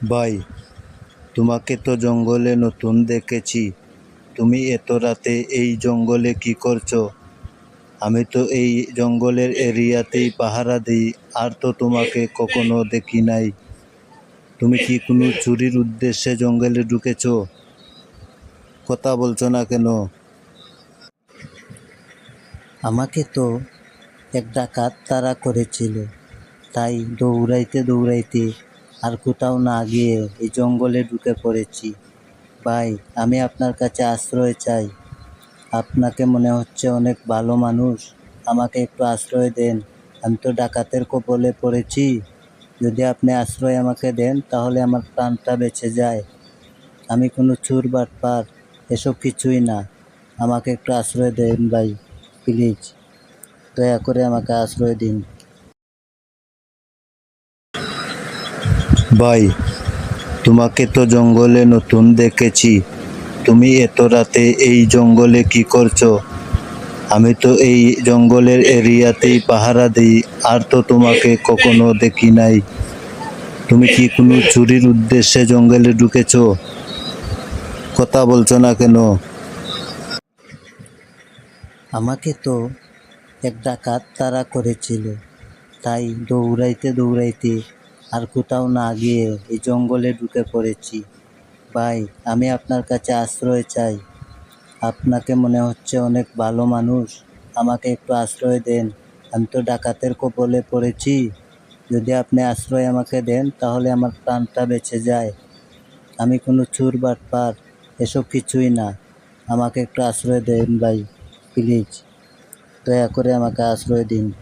ভাই, তোমাকে তো জঙ্গলে নতুন দেখেছি। তুমি এত রাতে এই জঙ্গলে কি করছ? আমি তো এই জঙ্গলের এরিয়াতেই পাহারা দিই, আর তো তোমাকে কখনো দেখি নাই। তুমি কি কোনো চুরির উদ্দেশ্যে জঙ্গলে ঢুকেছ? কথা বলছো না কেন? আমাকে তো এক ডাকাত তাড়া করেছিল, তাই দৌড়াইতে দৌড়াইতে আর কোথাও না গিয়ে এই জঙ্গলে ঢুকে পড়েছি। ভাই, আমি আপনার কাছে আশ্রয় চাই। আপনাকে মনে হচ্ছে অনেক ভালো মানুষ। আমাকে একটু আশ্রয় দেন। আমি তো ডাকাতের কবলে পড়েছি। যদি আপনি আশ্রয় আমাকে দেন, তাহলে আমার প্রাণটা বেঁচে যায়। আমি কোনো চুর, বাটপার, এসব কিছুই না। আমাকে একটু আশ্রয় দেন ভাই, প্লিজ। দয়া করে আমাকে আশ্রয় দিন। ভাই, তোমাকে তো জঙ্গলে নতুন দেখেছি। তুমি এত রাতে এই জঙ্গলে কি করছ? আমি তো এই জঙ্গলের এরিয়াতেই পাহারা দিই, আর তো তোমাকে কখনো দেখি নাই। তুমি কি কোনো চুরির উদ্দেশ্যে জঙ্গলে ঢুকেছ? কথা বলছো না কেন? আমাকে তো এক ডাকাত তারা করেছিল, তাই দৌড়াইতে দৌড়াইতে আর কোথাও না গিয়ে এই জঙ্গলে ঢুকে পড়েছি। ভাই, আমি আপনার কাছে আশ্রয় চাই। আপনাকে মনে হচ্ছে অনেক ভালো মানুষ। আমাকে একটু আশ্রয় দেন। আমি তো ডাকাতের কবলে পড়েছি। যদি আপনি আশ্রয় আমাকে দেন, তাহলে আমার প্রাণটা বেঁচে যায়। আমি কোনো চুর, বাটপার, এসব কিছুই না। আমাকে একটু আশ্রয় দেন ভাই, প্লিজ। দয়া করে আমাকে আশ্রয় দিন।